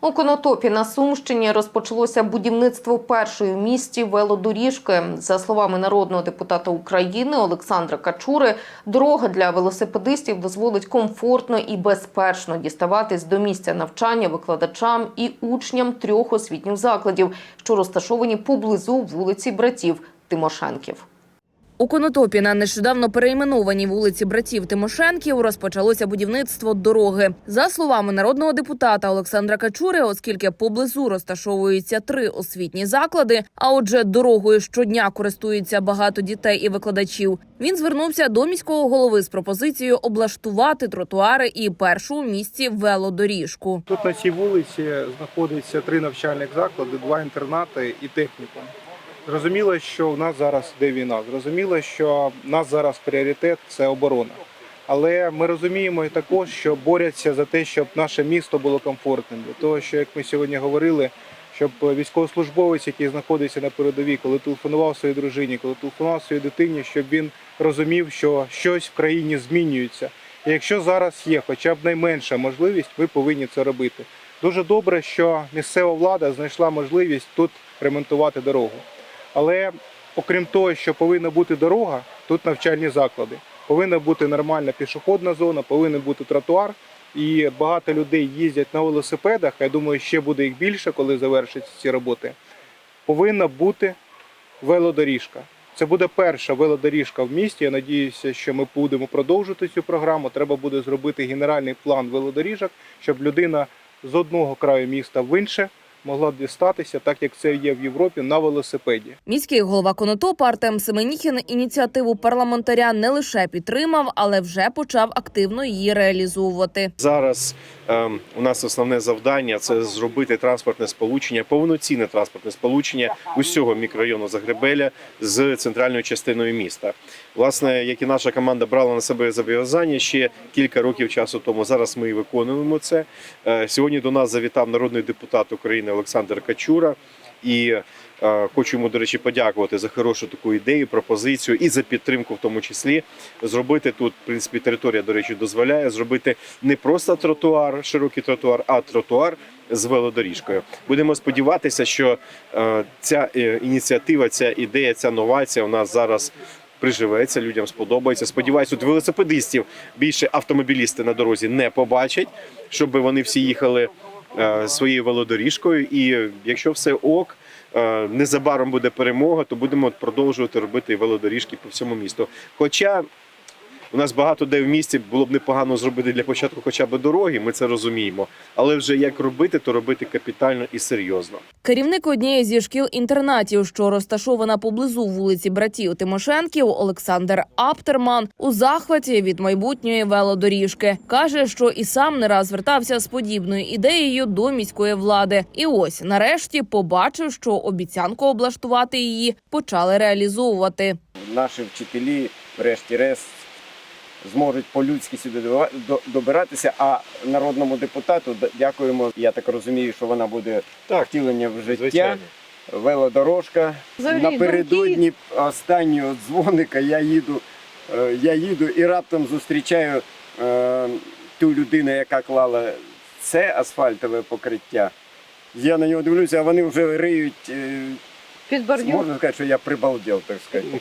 У Конотопі на Сумщині розпочалося будівництво першої в місті велодоріжки. За словами народного депутата України Олександра Качури, дорога для велосипедистів дозволить комфортно і безпечно діставатись до місця навчання викладачам і учням трьох освітніх закладів, що розташовані поблизу вулиці братів Тимошенків. У Конотопі на нещодавно перейменованій вулиці братів Тимошенків розпочалося будівництво дороги. За словами народного депутата Олександра Качури, оскільки поблизу розташовуються три освітні заклади, а отже, дорогою щодня користується багато дітей і викладачів. Він звернувся до міського голови з пропозицією облаштувати тротуари і першу у місті велодоріжку. Тут на цій вулиці знаходиться три навчальних заклади, два інтернати і технікум. Зрозуміло, що в нас зараз йде війна. Зрозуміло, що в нас зараз пріоритет це оборона. Але ми розуміємо і також, що борються за те, щоб наше місто було комфортним. Для того, що як ми сьогодні говорили, щоб військовослужбовець, який знаходиться на передовій, коли телефонував своїй дружині, коли телефонував своїй дитині, щоб він розумів, що щось в країні змінюється. І якщо зараз є хоча б найменша можливість, ви повинні це робити. Дуже добре, що місцева влада знайшла можливість тут ремонтувати дорогу. Але окрім того, що повинна бути дорога, тут навчальні заклади. Повинна бути нормальна пішохідна зона, повинен бути тротуар. І багато людей їздять на велосипедах. Я думаю, ще буде їх більше, коли завершаться ці роботи. Повинна бути велодоріжка. Це буде перша велодоріжка в місті. Я надіюся, що ми будемо продовжувати цю програму. Треба буде зробити генеральний план велодоріжок, щоб людина з одного краю міста в інше могла дістатися, так як це є в Європі, на велосипеді. Міський голова Конотопа Артем Семеніхін ініціативу парламентаря не лише підтримав, але вже почав активно її реалізовувати. Зараз ем, у нас основне завдання це зробити транспортне сполучення, повноцінне транспортне сполучення усього мікрорайону Загребеля з центральною частиною міста. Власне, як і наша команда брала на себе зобов'язання ще кілька років часу тому. Зараз ми і виконуємо це. Е, Сьогодні до нас завітав народний депутат України Олександр Качура і. е, Хочу йому, до речі, подякувати за хорошу таку ідею, пропозицію і за підтримку, в тому числі зробити тут, в принципі, територія, до речі, дозволяє зробити не просто тротуар, широкий тротуар, а тротуар з велодоріжкою. Будемо сподіватися, що е, ця е, ініціатива, ця ідея, ця новація у нас зараз. Приживеться, людям сподобається. Сподіваюся, тут велосипедистів більше автомобілісти на дорозі не побачать, щоб вони всі їхали своєю велодоріжкою. І якщо все ок, е, незабаром буде перемога, то будемо продовжувати робити велодоріжки по всьому місту. Хоча у нас багато де в місті було б непогано зробити для початку хоча б дороги, ми це розуміємо. Але вже як робити, то робити капітально і серйозно. Керівник однієї зі шкіл-інтернатів, що розташована поблизу вулиці братів Тимошенків, Олександр Аптерман у захваті від майбутньої велодоріжки каже, що і сам не раз звертався з подібною ідеєю до міської влади. І ось нарешті побачив, що обіцянку облаштувати її почали реалізовувати. наші вчителі, врешті-решт, зможуть по-людськи сюди добиратися. А народному депутату дякуємо. Я так розумію, що вона буде Так, втілення в життя. звичайно. Велодорожка. Взагалі, Напередодні останнього дзвоника я їду, е, я їду і раптом зустрічаю е, ту людину, яка клала це асфальтове покриття. Я на нього дивлюся, а вони вже риють. е, Під Можна сказати, що я прибалдел, так сказати.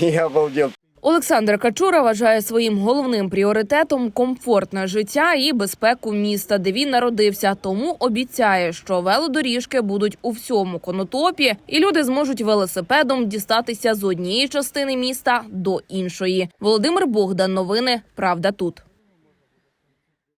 Я обалдел. Олександр Качура вважає своїм головним пріоритетом комфортне життя і безпеку міста, де він народився. Тому обіцяє, що велодоріжки будуть у всьому конотопі, і люди зможуть велосипедом дістатися з однієї частини міста до іншої. Володимир Богдан. Новини Правда тут.